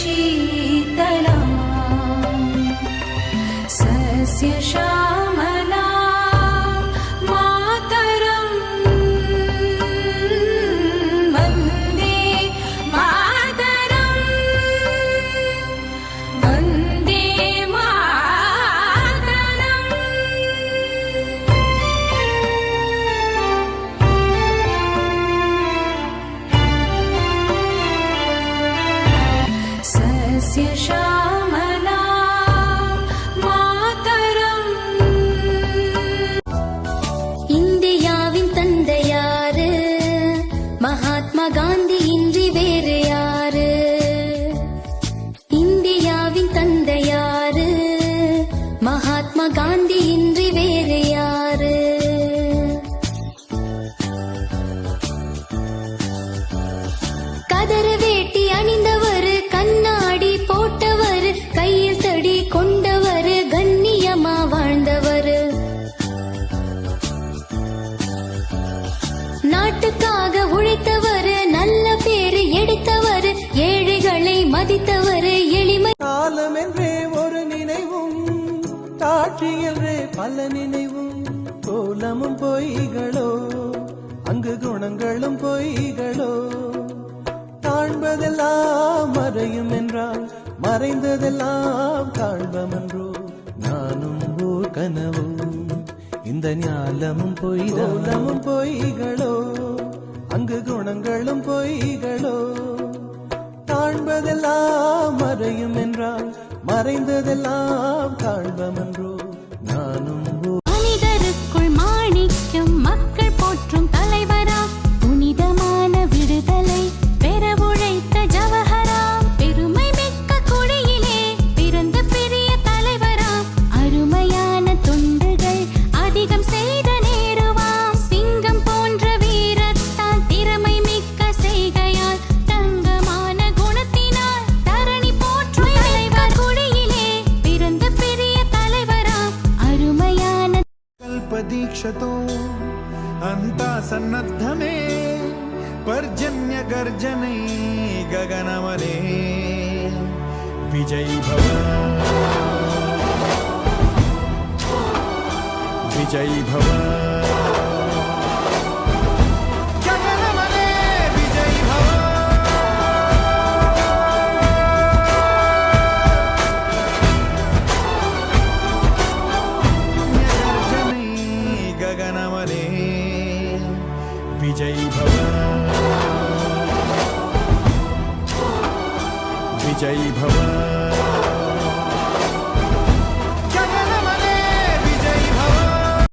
शीतला। सस्य सस्य श्यामला मातरम् இந்தியாவின் தந்தையாரு மகாத்மா காந்தி காட்சி என்றே பல நினைவும் கோலமும் பொய்களோ அங்கு குணங்களும் பொய்களோ. காண்பதெல்லாம் மறையும் என்றால் மறைந்ததெல்லாம் காண்பமன்றோ நானும் ஓர் கனவும் இந்த ஞாலமும் பொய்தோலமும் பொய்களோ அங்கு குணங்களும் பொய்களோ. காண்பதெல்லாம் மறையும் மறைந்ததெல்லாம் காண்பமன்றோ? कल्पदीक्षतो मे पर्जन्य गर्जने गगनमने विजयी भव। विजयी भव। विजयी भव विजयी भव